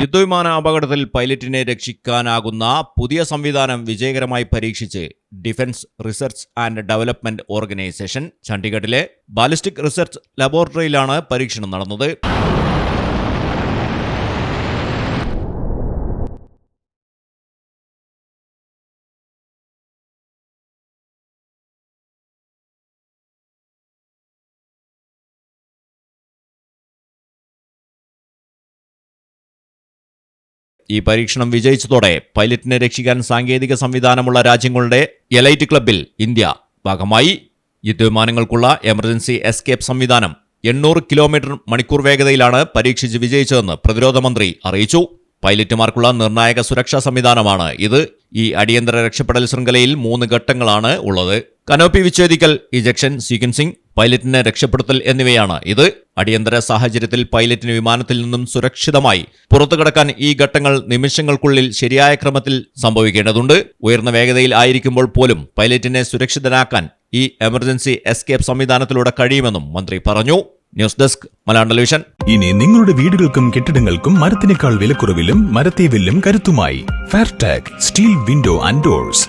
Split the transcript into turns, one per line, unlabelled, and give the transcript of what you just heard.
യുദ്ധവിമാന അപകടത്തിൽ പൈലറ്റിനെ രക്ഷിക്കാനാകുന്ന പുതിയ സംവിധാനം വിജയകരമായി പരീക്ഷിച്ച് defence research and development organisation ചണ്ഡീഗഡിലെ ballistic research ലബോറട്ടറിയിലാണ് പരീക്ഷണം നടന്നത്. ഈ പരീക്ഷണം വിജയിച്ചതോടെ പൈലറ്റിനെ രക്ഷിക്കാൻ സാങ്കേതിക സംവിധാനമുള്ള രാജ്യങ്ങളുടെ എലൈറ്റ് ക്ലബിൽ ഇന്ത്യ ഭാഗമായി. യുദ്ധവിമാനങ്ങൾക്കുള്ള എമർജൻസി എസ്കേപ്പ് സംവിധാനം എണ്ണൂറ് കിലോമീറ്റർ മണിക്കൂർ വേഗതയിലാണ് പരീക്ഷിച്ച് വിജയിച്ചതെന്ന് പ്രതിരോധ മന്ത്രി അറിയിച്ചു. പൈലറ്റുമാർക്കുള്ള നിർണായക സുരക്ഷാ സംവിധാനമാണ് ഇത്. ഈ അടിയന്തര രക്ഷപ്പെടൽ ശൃംഖലയിൽ മൂന്ന് ഘട്ടങ്ങളാണ് ഉള്ളത്. കനോപ്പി വിച്ഛേദിക്കൽ ഇജക്ഷൻ സീക്വൻസിംഗ് പൈലറ്റിനെ രക്ഷപ്പെടുത്തൽ എന്നിവയാണ് ഇത്. അടിയന്തര സാഹചര്യത്തിൽ പൈലറ്റിന് വിമാനത്തിൽ നിന്നും സുരക്ഷിതമായി പുറത്തു കടക്കാൻ ഈ ഘട്ടങ്ങൾ നിമിഷങ്ങൾക്കുള്ളിൽ ശരിയായ ക്രമത്തിൽ സംഭവിക്കേണ്ടതുണ്ട്. ഉയർന്ന വേഗതയിൽ ആയിരിക്കുമ്പോൾ പോലും പൈലറ്റിനെ സുരക്ഷിതനാക്കാൻ ഈ എമർജൻസി എസ്കേപ്പ് സംവിധാനത്തിലൂടെ കഴിയുമെന്നും മന്ത്രി പറഞ്ഞു. News desk Malayalam television.
ഇനി നിങ്ങളുടെ വീടുകൾക്കും കെട്ടിടങ്ങൾക്കും മരത്തിനേക്കാൾ വിലക്കുറവിലും മരത്തെ വില്ലും കരുത്തുമായി. Fairtag steel window and doors